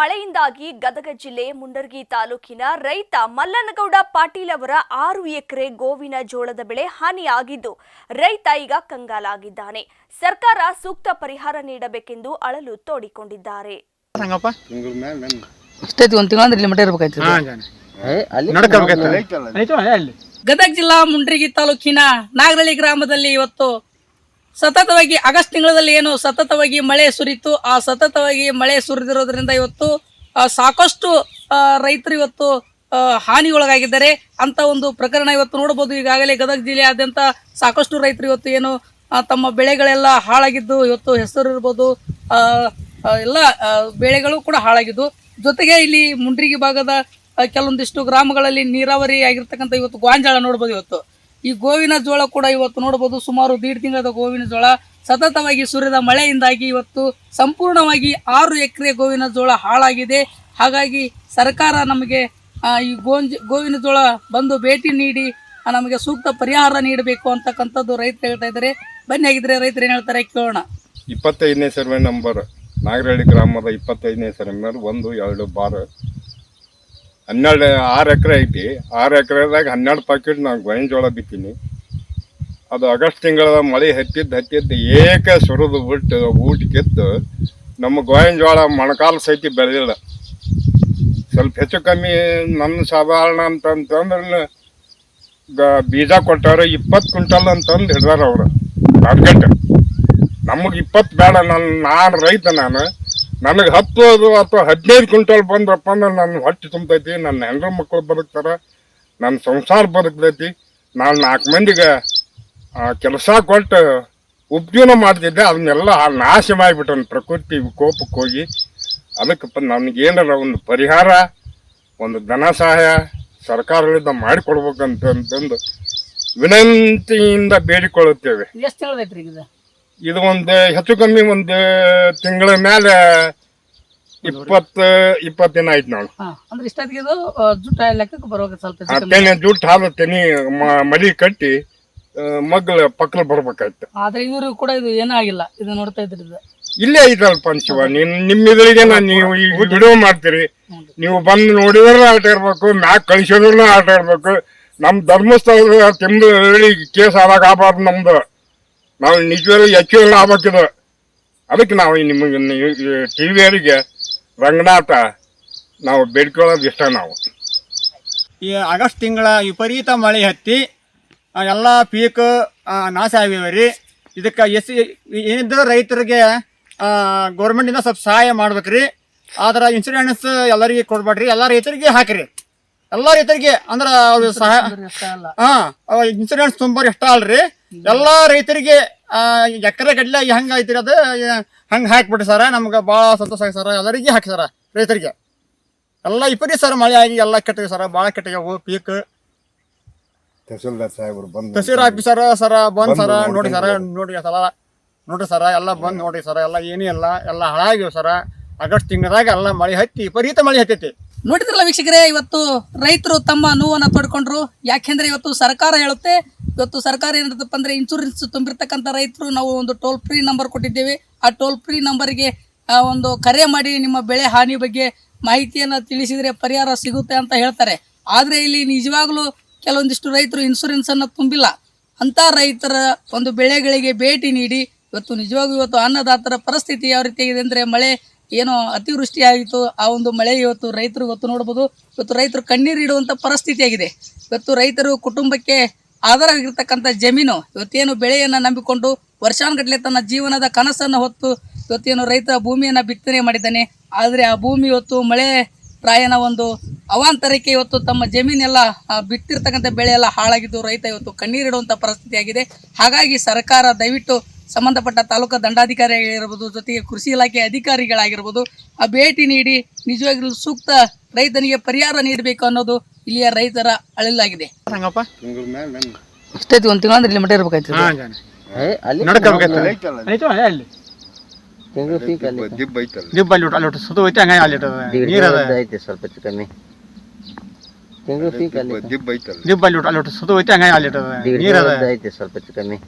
ಮಳೆಯಿಂದಾಗಿ ಗದಗ ಜಿಲ್ಲೆ ಮುಂಡರ್ಗಿ ತಾಲೂಕಿನ ರೈತ ಮಲ್ಲನಗೌಡ ಪಾಟೀಲ್ ಅವರ ಆರು ಎಕರೆ ಗೋವಿನ ಜೋಳದ ಬೆಳೆ ಹಾನಿಯಾಗಿದ್ದು ರೈತ ಈಗ ಕಂಗಾಲಾಗಿದ್ದಾನೆ. ಸರ್ಕಾರ ಸೂಕ್ತ ಪರಿಹಾರ ನೀಡಬೇಕೆಂದು ಅಳಲು ತೋಡಿಕೊಂಡಿದ್ದಾರೆ. ಗದಗ ಜಿಲ್ಲಾ ಮುಂಡ್ರಿಗಿ ತಾಲೂಕಿನ ನಾಗರಳ್ಳಿ ಗ್ರಾಮದಲ್ಲಿ ಇವತ್ತು ಸತತವಾಗಿ ಆಗಸ್ಟ್ ತಿಂಗಳಲ್ಲಿ ಏನು ಸತತವಾಗಿ ಮಳೆ ಸುರಿತು, ಆ ಸತತವಾಗಿ ಮಳೆ ಸುರಿದಿರೋದ್ರಿಂದ ಇವತ್ತು ಸಾಕಷ್ಟು ರೈತರು ಇವತ್ತು ಹಾನಿಗೊಳಗಾಗಿದ್ದಾರೆ. ಅಂತ ಒಂದು ಪ್ರಕರಣ ಇವತ್ತು ನೋಡಬಹುದು ಈಗಾಗಲೇ ಗದಗ ಜಿಲ್ಲೆಯಾದ್ಯಂತ ಸಾಕಷ್ಟು ರೈತರು ಇವತ್ತು ಏನು ತಮ್ಮ ಬೆಳೆಗಳೆಲ್ಲ ಹಾಳಾಗಿದ್ದು ಇವತ್ತು ಹೆಸರು ಇರ್ಬೋದು ಎಲ್ಲ ಬೆಳೆಗಳು ಕೂಡ ಹಾಳಾಗಿದ್ದು. ಜೊತೆಗೆ ಇಲ್ಲಿ ಮುಂಡ್ರಿಗಿ ಭಾಗದ ಕೆಲವೊಂದಿಷ್ಟು ಗ್ರಾಮಗಳಲ್ಲಿ ನೀರಾವರಿ ಆಗಿರ್ತಕ್ಕಂಥ ಇವತ್ತು ಗೋಂಜಾಳ ನೋಡ್ಬೋದು ಇವತ್ತು. ಈ ಗೋವಿನ ಜೋಳ ಕೂಡ ಇವತ್ತು ನೋಡಬಹುದು ಸುಮಾರು ದೀಡ್ ತಿಂಗಳ ಗೋವಿನ ಜೋಳ. ಸತತವಾಗಿ ಸುರಿದ ಮಳೆಯಿಂದಾಗಿ ಇವತ್ತು ಸಂಪೂರ್ಣವಾಗಿ ಆರು ಎಕರೆ ಗೋವಿನ ಜೋಳ ಹಾಳಾಗಿದೆ. ಹಾಗಾಗಿ ಸರ್ಕಾರ ನಮಗೆ ಈ ಗೋಂಜ್, ಗೋವಿನ ಜೋಳ ಬಂದು ಭೇಟಿ ನೀಡಿ ನಮಗೆ ಸೂಕ್ತ ಪರಿಹಾರ ನೀಡಬೇಕು ಅಂತಕ್ಕಂಥದ್ದು ರೈತರು ಹೇಳ್ತಾ ಇದ್ದಾರೆ. ಬನ್ನಿ ಆಗಿದ್ರೆ ರೈತರು ಏನು ಹೇಳ್ತಾರೆ ಕೇಳೋಣ. ಇಪ್ಪತ್ತೈದನೇ ಸರ್ವೆ ನಂಬರ್ ನಾಗರಹಳ್ಳಿ ಗ್ರಾಮದ ಇಪ್ಪತ್ತೈದನೇ ಸರ್ವೆ ನಂಬರ್ ಒಂದು ಎರಡು ಬಾರ್. ಹನ್ನೆರಡು, ಆರು ಎಕರೆ ಐತಿ. ಆರು ಎಕರೆದಾಗ ಹನ್ನೆರಡು ಪ್ಯಾಕೆಟ್ ನಾನು ಗೋವಿನ ಜೋಳ ಬಿತ್ತೀನಿ. ಅದು ಆಗಸ್ಟ್ ತಿಂಗಳ ಮಳೆ ಹತ್ತಿದ್ದು ಹತ್ತಿದ್ದು ಏಕ ಸುರಿದು ಬಿಟ್ಟು ಊಟ ಕಿತ್ತು? ನಮ್ಮ ಗೋವಿನ ಜೋಳ ಮೊಣಕಾಲು ಸಹಿತ ಬೆಳೆದಿಲ್ಲ. ಸ್ವಲ್ಪ ಹೆಚ್ಚು ಕಮ್ಮಿ ನನ್ನ ಸಾಧಾರಣ ಅಂತಂತಂದ್ರೆ ಬೀಜ ಕೊಟ್ಟಾರೆ ಇಪ್ಪತ್ತು ಕ್ವಿಂಟಲ್ ಅಂತಂದು ಹಿಡ್ದಾರ ಅವರು. ಟಾರ್ಗೆಟ್ ನಮಗೆ ಇಪ್ಪತ್ತು ಬೇಡ ನಾನು ನಾನು ರೈತ ನಾನು. ನನಗೆ ಹತ್ತು ಅಥವಾ ಹದಿನೈದು ಕ್ವಿಂಟಲ್ ಬಂದ್ರಪ್ಪ ಅಂದ್ರೆ ನನ್ನ ಹೊಟ್ಟೆ ತುಂಬತೈತಿ, ನನ್ನ ಹೆಂಡ್ರ ಮಕ್ಕಳು ಬದುಕ್ತಾರೆ, ನನ್ನ ಸಂಸಾರ ಬದುಕ್ತೈತಿ. ನಾನು ನಾಲ್ಕು ಮಂದಿಗೆ ಕೆಲಸ ಕೊಟ್ಟು ಉಪಜೀವನ ಮಾಡ್ತಿದ್ದೆ, ಅದನ್ನೆಲ್ಲ ನಾಶ ಮಾಡಿಬಿಟ್ಟನು ಪ್ರಕೃತಿ ವಿಕೋಪಕ್ಕೆ ಹೋಗಿ. ಅದಕ್ಕೆ ನನಗೇನಾರ ಒಂದು ಪರಿಹಾರ, ಒಂದು ಧನ ಸಹಾಯ ಸರ್ಕಾರಗಳಿಂದ ಮಾಡಿಕೊಡ್ಬೇಕಂತಂದು ವಿನಂತಿಯಿಂದ ಬೇಡಿಕೊಳ್ಳುತ್ತೇವೆ. ಎಷ್ಟು ಇದು ಒಂದು ಹೆಚ್ಚು ಕಮ್ಮಿ ಒಂದು ತಿಂಗಳ ಮೇಲೆ ಇಪ್ಪತ್ತು ಇಪ್ಪತ್ತು ದಿನ ಆಯ್ತು ನಾವು ಹಾ ಅಂದ್ರೆ ಇಷ್ಟೊತ್ತಿಗೆ ಇದು ಆ, ಜುಟ್ಟ ಲೆಕ್ಕಕ್ಕೆ ಬರುವಾಗ ಸ್ವಲ್ಪ ಹೆಚ್ಚು ಆ ಕಮ್ಮಿ. ತೆನೆ ಜುಟ್ಟು ಹಾಲು ತೆನಿ ಮ- ಮಡಿ ಕಟ್ಟಿ ಮಗ್ಳ ಪಕ್ಕಲ್ ಬರ್ಬೇಕಾಯ್ತು. ಆದ್ರೆ ಇವರು ಕೂಡ ಇದು ಏನಾಗಿಲ್ಲ ಆಗಿಲ್ಲ. ಇದು ನೋಡ್ತಾ ಇದ್ರಿ ಇದು. ಇಲ್ಲೇ ಐತಲ್ ಪಂಚವ ನಿನ್ ನಿಮ್ಮ ಇದ್ರಿಗೆ ನಾನು ನೀವು ಈಗ ವಿಡಿಯೋ ಮಾಡ್ತೀರಿ. ನೀವು ಬಂದು ನೋಡಿದ್ರೆ ಆಟ ಇರ್ಬೇಕು ಮ್ಯಾಕ್ ಕಳಿಸಿದ್ರು ಆಟ ಇರ್ಬೇಕು ನಮ್ಮ ಧರ್ಮಸ್ಥಳ ತಿಂದು ಹೇಳಿ ಕೇಸ್ ಆದಾಗ ಆಗಬಾರ್ದು ನಮ್ದು. ನಾವು ನಿಜವಾಗ್ಲೂ ಹೆಚ್ಚು ಲಾಭ ಆಗ್ಬೇಕಿದು. ಅದಕ್ಕೆ ನಾವು ನಿಮಗೆ ಟಿ ವಿಯವರಿಗೆ ರಂಗನಾಥ, ನಾವು ಬೇಡ್ಕೊಳ್ಳೋದು ಇಷ್ಟ ನಾವು. ಈ ಆಗಸ್ಟ್ ತಿಂಗಳ ವಿಪರೀತ ಮಳೆ ಹತ್ತಿ ಎಲ್ಲ ಪೀಕ್ ನಾಶ ಆಗಿವೆ ರೀ. ಇದಕ್ಕೆ ಎಸ್, ಏನಿದ್ರು ರೈತರಿಗೆ ಗೌರ್ಮೆಂಟಿಂದ ಸ್ವಲ್ಪ ಸಹಾಯ ಮಾಡ್ಬೇಕ್ರಿ. ಆದ್ರೆ ಇನ್ಸೂರೆನ್ಸ್ ಎಲ್ಲರಿಗೆ ಕೊಡ್ಬೇಡ್ರಿ. ಎಲ್ಲ ರೈತರಿಗೆ ಹಾಕ್ರಿ. ಎಲ್ಲ ರೈತರಿಗೆ ಅಂದ್ರೆ ಅವ್ರು ಸಹಾಯ ಹಾ ಇನ್ಸೂರೆನ್ಸ್ ತುಂಬಾ ಇಷ್ಟ ಅಲ್ರಿ. ಎಲ್ಲಾ ರೈತರಿಗೆ ಎಕರೆ ಗಡ್ಲೆ ಹೆಂಗ ಐತ್ರಿ ಅದ? ಹಂಗ ಹಾಕ್ಬಿಟ್ರಿ ಸರ? ನಮ್ಗೆ ಭಾಳ ಸಂತೋಷ ಆಗಿ ಸರ. ಎಲ್ಲರಿಗೆ ಹಾಕಿ ಸರ ರೈತರಿಗೆ. ಎಲ್ಲ ಇಪ್ಪರಿ ಸರ ಮಳೆ ಆಗಿ ಎಲ್ಲ ಕೆಟ್ಟಿಗೆ ಸರ. ಭಾಳ ಕೆಟ್ಟಿಗೆ ಪೀಕ್ ತಹಸೀಲ್ದಾರ್ ಸಾಹೇಬ್ರು ಬಂದು ತಹಸೀಲ್ ಆಫೀಸರ್ ಸರ ಬಂದ್ ಸರ ನೋಡಿ ಸರ ನೋಡಿ ಸರ ನೋಡ್ರಿ ಸರ ಎಲ್ಲ ಬಂದ್ ನೋಡ್ರಿ ಸರ ಎಲ್ಲ ಏನೂ ಇಲ್ಲ ಎಲ್ಲ ಹಾಳಾಗಿವೆ ಸರ. ಆಗಸ್ಟ್ ತಿಂಗಳದಾಗ ಎಲ್ಲ ಮಳೆ ಹತ್ತಿ ವಿಪರೀತ ಮಳೆ ಹತ್ತೈತಿ. ನೋಡಿದ್ರಲ್ಲ ವೀಕ್ಷಕರೇ, ಇವತ್ತು ರೈತರು ತಮ್ಮ ನೋವನ್ನು ತೊಡ್ಕೊಂಡ್ರು. ಯಾಕೆಂದ್ರೆ ಇವತ್ತು ಸರ್ಕಾರ ಹೇಳುತ್ತೆ, ಇವತ್ತು ಸರ್ಕಾರ ಏನಿರುತ್ತಪ್ಪ ಅಂದ್ರೆ ಇನ್ಶೂರೆನ್ಸ್ ತುಂಬಿರ್ತಕ್ಕಂಥ ರೈತರು ನಾವು ಒಂದು ಟೋಲ್ ಫ್ರೀ ನಂಬರ್ ಕೊಟ್ಟಿದ್ದೇವೆ. ಆ ಟೋಲ್ ಫ್ರೀ ನಂಬರ್ಗೆ ಒಂದು ಕರೆ ಮಾಡಿ ನಿಮ್ಮ ಬೆಳೆ ಹಾನಿ ಬಗ್ಗೆ ಮಾಹಿತಿಯನ್ನು ತಿಳಿಸಿದರೆ ಪರಿಹಾರ ಸಿಗುತ್ತೆ ಅಂತ ಹೇಳ್ತಾರೆ. ಆದರೆ ಇಲ್ಲಿ ನಿಜವಾಗ್ಲೂ ಕೆಲವೊಂದಿಷ್ಟು ರೈತರು ಇನ್ಶೂರೆನ್ಸ್ ಅನ್ನು ತುಂಬಿಲ್ಲ. ಅಂತ ರೈತರ ಒಂದು ಬೆಳೆಗಳಿಗೆ ಭೇಟಿ ನೀಡಿ, ಇವತ್ತು ನಿಜವಾಗೂ ಇವತ್ತು ಅನ್ನದಾತರ ಪರಿಸ್ಥಿತಿ ಯಾವ ಇದೆ ಅಂದರೆ ಮಳೆ ಏನೋ ಅತಿವೃಷ್ಟಿ ಆಯಿತು ಆ ಒಂದು ಮಳೆ ಇವತ್ತು ರೈತರು ಇವತ್ತು ನೋಡ್ಬೋದು, ಇವತ್ತು ರೈತರು ಕಣ್ಣೀರು ಇಡುವಂಥ ಪರಿಸ್ಥಿತಿ ಆಗಿದೆ. ಇವತ್ತು ರೈತರು ಕುಟುಂಬಕ್ಕೆ ಆಧಾರವಾಗಿರ್ತಕ್ಕಂಥ ಜಮೀನು, ಇವತ್ತೇನು ಬೆಳೆಯನ್ನು ನಂಬಿಕೊಂಡು ವರ್ಷಾನುಗಟ್ಟಲೆ ತನ್ನ ಜೀವನದ ಕನಸನ್ನು ಹೊತ್ತು ಇವತ್ತೇನು ರೈತ ಭೂಮಿಯನ್ನು ಬಿತ್ತನೆ ಮಾಡಿದ್ದಾನೆ. ಆದರೆ ಆ ಭೂಮಿ ಇವತ್ತು ಮಳೆ ಪ್ರಾಯನ ಒಂದು ಅವಾಂತರಕ್ಕೆ ಇವತ್ತು ತಮ್ಮ ಜಮೀನೆಲ್ಲ ಬಿತ್ತಿರ್ತಕ್ಕಂಥ ಬೆಳೆ ಎಲ್ಲ ಹಾಳಾಗಿದ್ದು ರೈತ ಇವತ್ತು ಕಣ್ಣೀರಿಡುವಂಥ ಪರಿಸ್ಥಿತಿ ಆಗಿದೆ. ಹಾಗಾಗಿ ಸರ್ಕಾರ ದಯವಿಟ್ಟು ಸಂಬಂಧಪಟ್ಟ ತಾಲೂಕು ದಂಡಾಧಿಕಾರಿಗಳಿರ್ಬೋದು ಜೊತೆಗೆ ಕೃಷಿ ಇಲಾಖೆ ಅಧಿಕಾರಿಗಳಾಗಿರ್ಬೋದು ಆ ಭೇಟಿ ನೀಡಿ ನಿಜವಾಗಿಯೂ ಸೂಕ್ತ ರೈತನಿಗೆ ಪರಿಹಾರ ನೀಡಬೇಕು ಅನ್ನೋದು ಇಲ್ಲಿಯ ರೈತರ ಅಳಲಾಗಿದೆ. ಅಷ್ಟೈತಿ ಒಂದು ತಿಂಗಳು ಅಂದ್ರೆ ಇಲ್ಲಿ ಮಟ್ಟ ಇರ್ಬೇಕಾಯ್ತು ಸ್ವಲ್ಪ ಕಮ್ಮಿ